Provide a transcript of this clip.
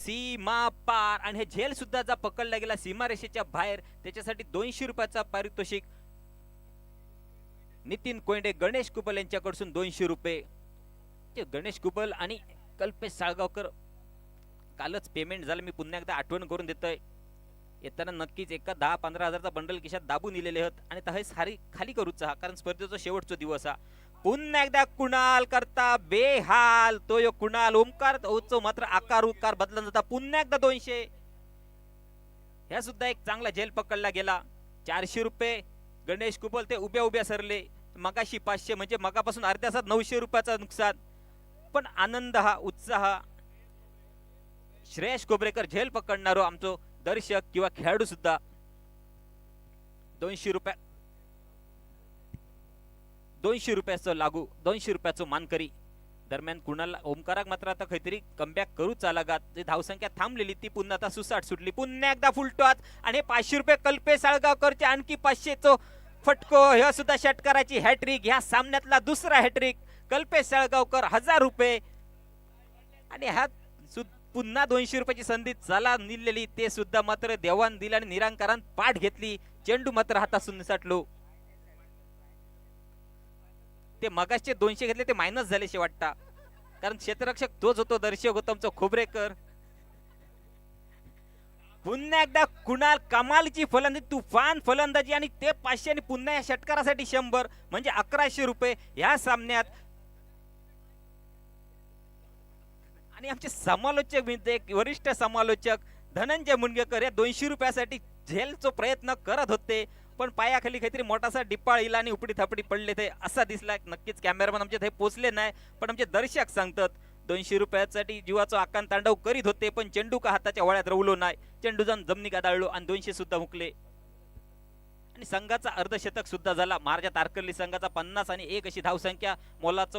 सीमा पार. आणि हे झेल सुद्धा जर पकडला गेला सीमारेषेच्या बाहेर त्याच्यासाठी दोनशे रुपयाचा पारितोषिक. नितीन कोंडे गणेश कुबल यांच्याकडून दोनशे रुपये. ते गणेश कुबल आणि कल्पेश साळगावकर कालच पेमेंट झालं. मी पुन्हा एकदा आठवण करून देतोय. येताना नक्कीच एका दहा पंधरा हजारचा बंडल खिशात दाबून दिलेले आहेत. आणि तहे सारी खाली करूचा हा कारण स्पर्धेचा शेवटचा दिवस हा. पुन्हा एकदा कुणाल करता बेहाल. तो यो कुणाल ओमकार तो मात्र आकार उकार बदलून जाता पुन्हा एकदा दोनशे. ह्या सुद्धा एक चांगला झेल पकडला गेला. चारशे रुपये. गणेश कुबल ते उभ्या उभ्या सरले. मगाशी पाचशे म्हणजे मगापासून अर्ध्या तासात नऊशे रुपयाचा नुकसान. पण आनंद हा उत्साह श्रेयस कोबरेकर झेल पकडणारो आमचो दर्शक किंवा खेळाडू सुद्धा. दोनशे रुपया दोनशे रुपयाचं लागू दोनशे रुपयाचं मानकरी. दरम्यान कुणाला ओमकाराक मात्र आता काहीतरी कमबॅक करू चालागात. जे धावसंख्या थांबलेली ती पुन्हा आता सुसाट सुटली. पुन्हा एकदा फुलटोत आणि हे पाचशे रुपये कल्पे साळगावकरचे आणखी पाचशेचो फटको. ह्या सुद्धा षटकाराची हॅट्रिक ह्या सामन्यातला दुसरा हॅट्रिक कल्पेश साळगावकर हजार रुपये. आणि ह्या सु- पुन्हा दोनशे रुपयाची संधी चला निलेली ते सुद्धा मात्र देवान दिला आणि निरांकारान पाठ घेतली. चेंडू मात्र हातासून निसटलो. ते मगाशचे दोनशे घेतले ते मायनस झालेशे वाटता. कारण क्षेत्ररक्षक तोच होतो दर्शक होतो आमचा खोबरेकर. पुन्हा एकदा कुणाल कमालची फलंदाजी तुफान फलंदाजी आणि ते पाचशे आणि पुन्हा या षटकारासाठी शंभर म्हणजे अकराशे रुपये ह्या सामन्यात. आणि आमचे समालोचक म्हणजे वरिष्ठ समालोचक धनंजय मुनगेकर या दोनशे रुपयासाठी झेलचो प्रयत्न करत होते. पण पायाखाली काहीतरी मोठासा डिप्पाळ इला आणि उपडी थापडी पडले ते असा दिसला. नक्कीच कॅमेरामन आमचे ते पोचले नाही पण आमचे दर्शक सांगतात दोनशे रुपयासाठी जीवाचा आकांत तांडव करीत होते पण चेंडू का हाताच्या वळ्यात रवलो नाही. चेंडू जाऊन जमनी गादाळलो आणि दोनशे सुद्धा हुकले. आणि संघाचा अर्धशतक सुद्धा झाला. महाराजा तारकर्ली संघाचा पन्नास आणि एक अशी धावसंख्या मोलाचं